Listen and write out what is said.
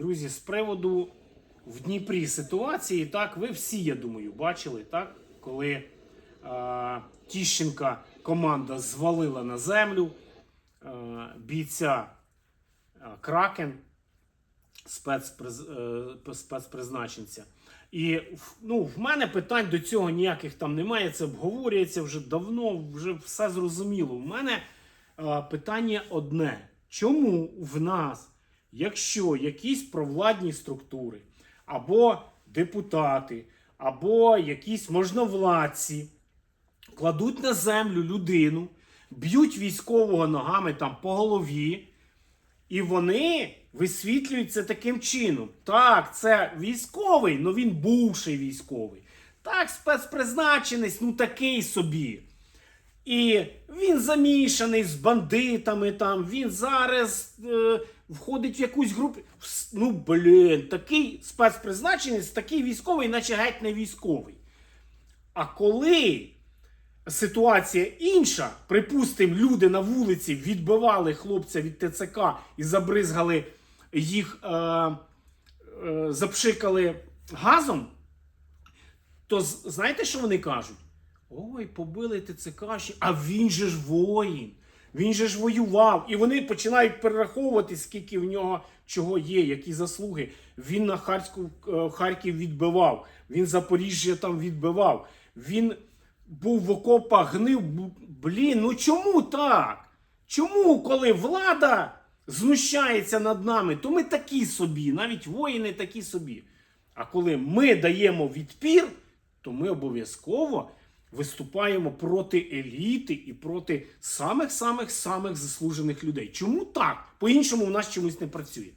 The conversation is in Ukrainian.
Друзі, з приводу в Дніпрі ситуації, так, ви всі, я думаю, бачили, так, коли е, Тіщенка команда звалила на землю е, бійця е, Кракен, спецприз, е, спецпризначенця. І ну, в мене питань до цього ніяких там немає. Це обговорюється вже давно, вже все зрозуміло. У мене е, питання одне: чому в нас, якщо якісь провладні структури, або депутати, або якісь можновладці кладуть на землю людину, б'ють військового ногами там по голові, і вони висвітлюються таким чином. Так, це військовий, але він бувший військовий. Так, спецпризначенець, ну такий собі. І він замішаний з бандитами, там, він зараз е, входить в якусь групу. Ну, блін, такий спецпризначенець, такий військовий, наче геть не військовий. А коли ситуація інша, припустимо, люди на вулиці відбивали хлопця від ТЦК і забризгали їх, е, е, запшикали газом, то знаєте, що вони кажуть? Ой, побили ТЦКші, а він же ж воїн. Він же ж воював. І вони починають перераховувати, скільки в нього чого є, які заслуги. Він на Харську, е, Харків відбивав, він Запоріжжя там відбивав. Він був в окопах, гнив. Блін, ну чому так? Чому, коли влада знущається над нами, то ми такі собі, навіть воїни такі собі. А коли ми даємо відпір, то ми обов'язково виступаємо проти еліти і проти самих самих самих заслужених людей. Чому так? По-іншому в нас чомусь не працює.